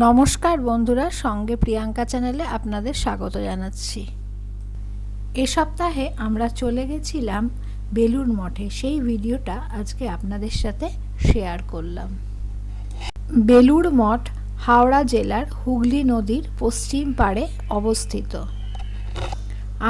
নমস্কার বন্ধুরা, সঙ্গে প্রিয়াঙ্কা চ্যানেলে আপনাদের স্বাগত জানাচ্ছি। এ সপ্তাহে আমরা চলে গেছিলাম বেলুর মঠে। সেই ভিডিওটা আজকে আপনাদের সাথে শেয়ার করলাম। বেলুর মঠ হাওড়া জেলার হুগলি নদীর পশ্চিম পাড়ে অবস্থিত।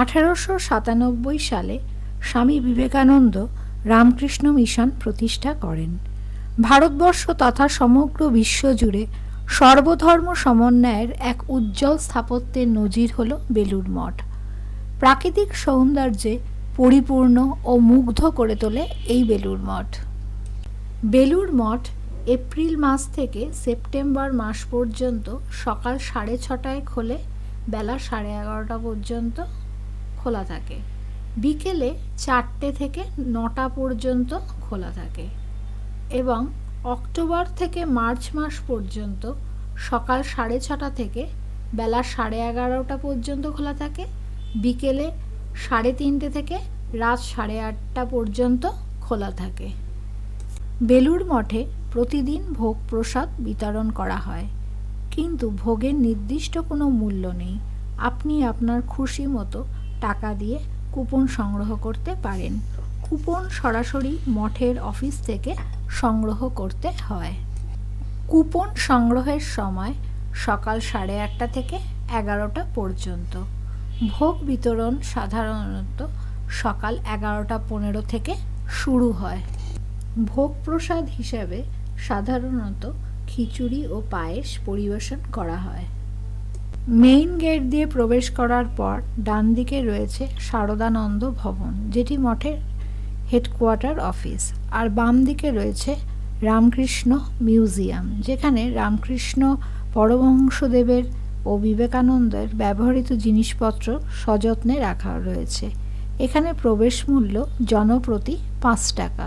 আঠারোশো সাতানব্বই সালে স্বামী বিবেকানন্দ রামকৃষ্ণ মিশন প্রতিষ্ঠা করেন। ভারতবর্ষ তথা সমগ্র বিশ্ব জুড়ে সর্বধর্ম সমন্বয়ের এক উজ্জ্বল স্থাপত্যের নজির হল বেলুর মঠ। প্রাকৃতিক সৌন্দর্যে পরিপূর্ণ ও মুগ্ধ করে তোলে এই বেলুর মঠ। বেলুর মঠ এপ্রিল মাস থেকে সেপ্টেম্বর মাস পর্যন্ত সকাল সাড়ে ছটায় খোলে, বেলা সাড়ে এগারোটা পর্যন্ত খোলা থাকে। বিকেলে চারটে থেকে নটা পর্যন্ত খোলা থাকে। এবং অক্টোবর থেকে মার্চ মাস পর্যন্ত সকাল সাড়ে ছটা থেকে বেলা সাড়ে এগারোটা পর্যন্ত খোলা থাকে। বিকেলে সাড়ে তিনটে থেকে রাত সাড়ে আটটা পর্যন্ত খোলা থাকে। বেলুর মঠে প্রতিদিন ভোগ প্রসাদ বিতরণ করা হয়। কিন্তু ভোগের নির্দিষ্ট কোনো মূল্য নেই। আপনি আপনার খুশি মতো টাকা দিয়ে কুপন সংগ্রহ করতে পারেন। কুপন সরাসরি মঠের অফিস থেকে সংগ্রহ করতে হয়। কুপন সংগ্রহের সময় সকাল সাড়ে আটটা থেকে এগারোটা পর্যন্ত। ভোগ বিতরণ সাধারণত সকাল এগারোটা পনেরো থেকে শুরু হয়। ভোগ প্রসাদ হিসাবে সাধারণত খিচুড়ি ও পায়েস পরিবেশন করা হয়। মেইন গেট দিয়ে প্রবেশ করার পর ডান দিকে রয়েছে শারদানন্দ ভবন, যেটি মঠের হেডকোয়ার্টার অফিস, আর বাম দিকে রয়েছে রামকৃষ্ণ মিউজিয়াম, যেখানে রামকৃষ্ণ পরমহংসদেবের ও বিবেকানন্দের ব্যবহৃত জিনিসপত্র সযত্নে রাখা রয়েছে। এখানে প্রবেশ মূল্য জনপ্রতি পাঁচ টাকা।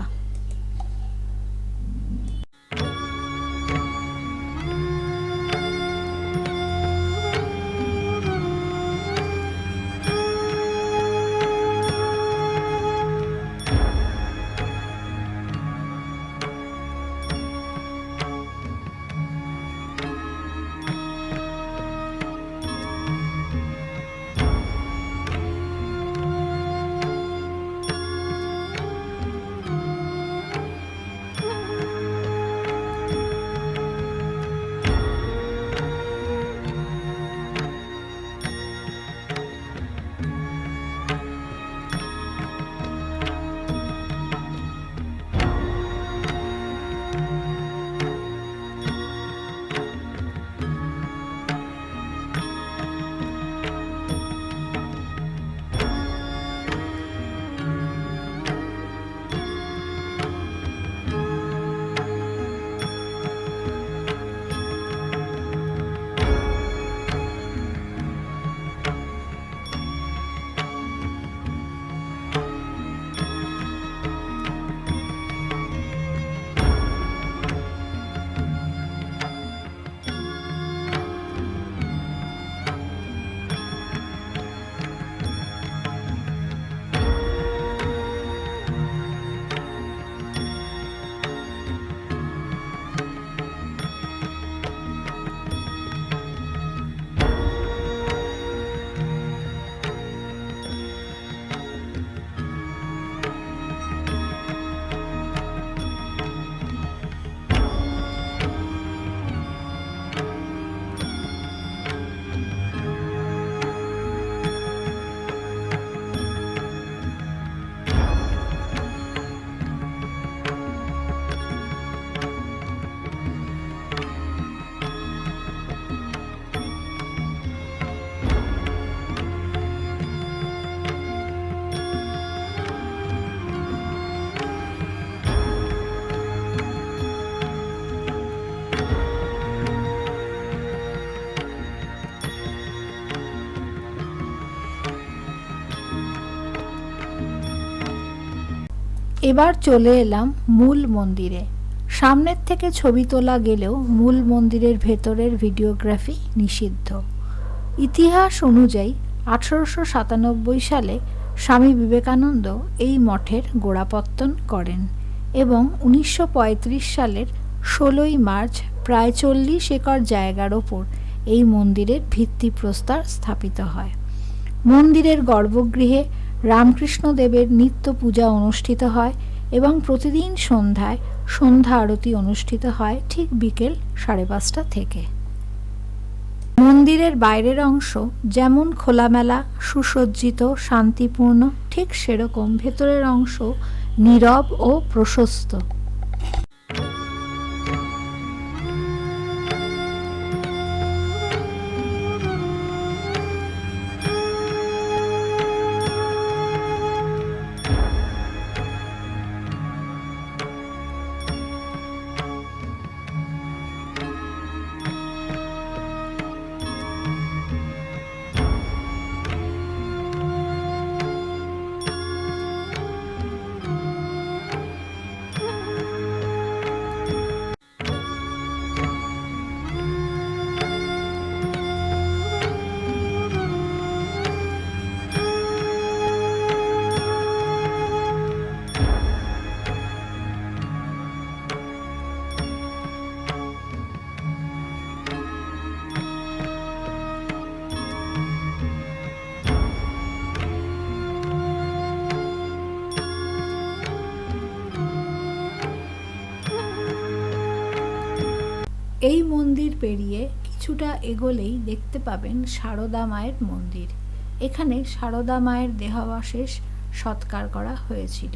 এবার চলে এলাম মূল মন্দিরে। সামনের থেকে ছবি তোলা গেলেও মূল মন্দিরের ভেতরের ভিডিওগ্রাফি নিষিদ্ধ। ইতিহাস অনুযায়ী আঠারোশো সাতানব্বই সালে স্বামী বিবেকানন্দ এই মঠের গোড়াপত্তন করেন এবং উনিশশো পঁয়ত্রিশ সালের ষোলোই মার্চ প্রায় চল্লিশ একর জায়গার ওপর এই মন্দিরের ভিত্তি ভিত্তিপ্রস্তর স্থাপিত হয়। মন্দিরের গর্ভগৃহে রামকৃষ্ণ দেবের নিত্য পূজা অনুষ্ঠিত হয় এবং প্রতিদিন সন্ধ্যায় সন্ধ্যা আরতি অনুষ্ঠিত হয় ঠিক বিকেল সাড়ে পাঁচটা থেকে। মন্দিরের বাইরের অংশ যেমন খোলামেলা, সুসজ্জিত, শান্তিপূর্ণ, ঠিক সেরকম ভেতরের অংশ নীরব ও প্রশস্ত। এই মন্দির পেরিয়ে কিছুটা এগোলেই দেখতে পাবেন সারদা মায়ের মন্দির। এখানে সারদা মায়ের দেহাবশেষ সৎকার করা হয়েছিল।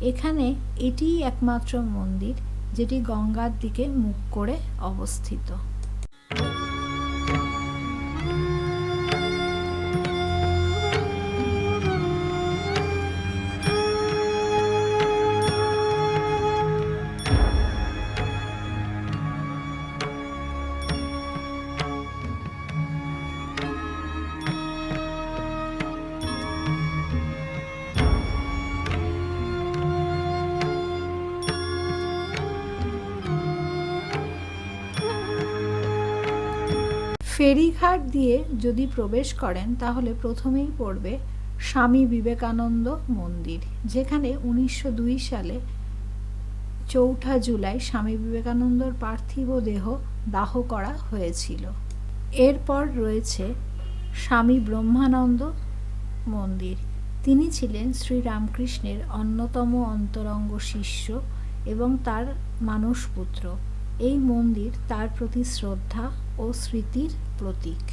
এখানে এটিই একমাত্র মন্দির যেটি গঙ্গার দিকে মুখ করে অবস্থিত। ফেরিঘাট দিয়ে যদি প্রবেশ করেন, তাহলে প্রথমেই পড়বে স্বামী বিবেকানন্দ মন্দির, যেখানে উনিশশো দুই সালে চৌঠা জুলাই স্বামী বিবেকানন্দর পার্থিব দেহ দাহ করা হয়েছিল। এরপর রয়েছে স্বামী ব্রহ্মানন্দ মন্দির। তিনি ছিলেন শ্রীরামকৃষ্ণের অন্যতম অন্তরঙ্গ শিষ্য এবং তার মানসপুত্র। এই মন্দির তার প্রতি শ্রদ্ধা ও স্মৃতির প্রতীক।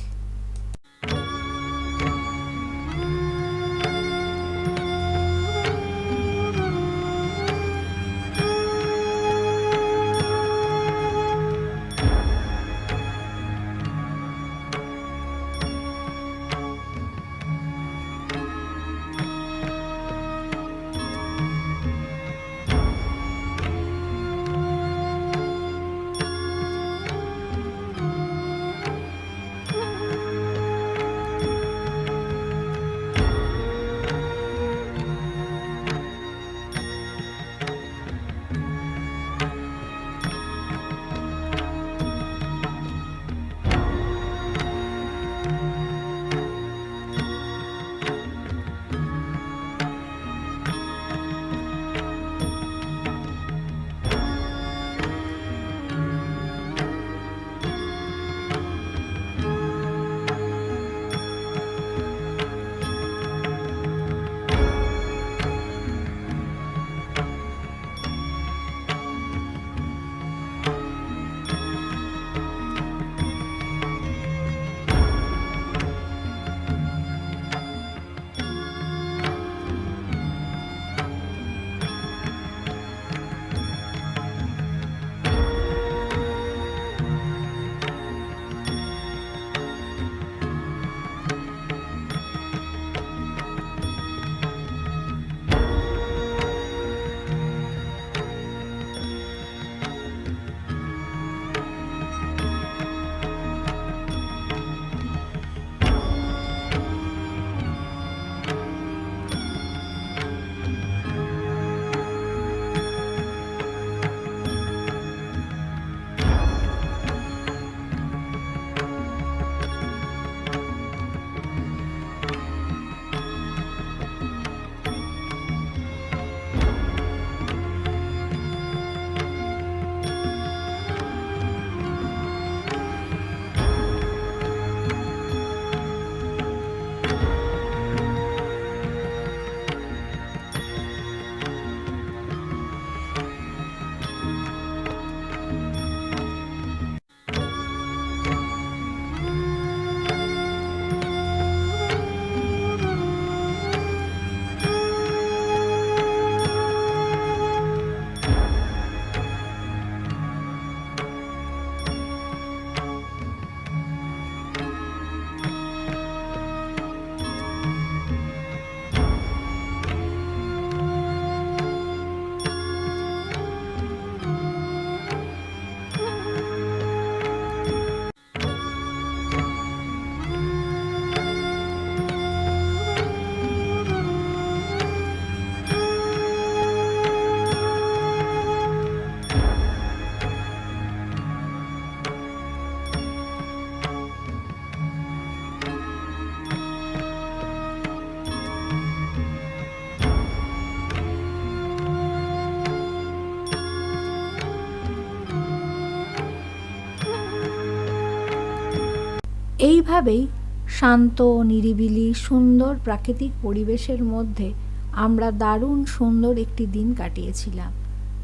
এইভাবেই শান্ত, নিরিবিলি, সুন্দর প্রাকৃতিক পরিবেশের মধ্যে আমরা দারুণ সুন্দর একটি দিন কাটিয়েছিলাম।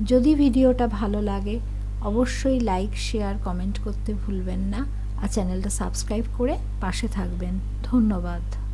যদি ভিডিওটা ভালো লাগে, অবশ্যই লাইক, শেয়ার, কমেন্ট করতে ভুলবেন না। আর চ্যানেলটা সাবস্ক্রাইব করে পাশে থাকবেন। ধন্যবাদ।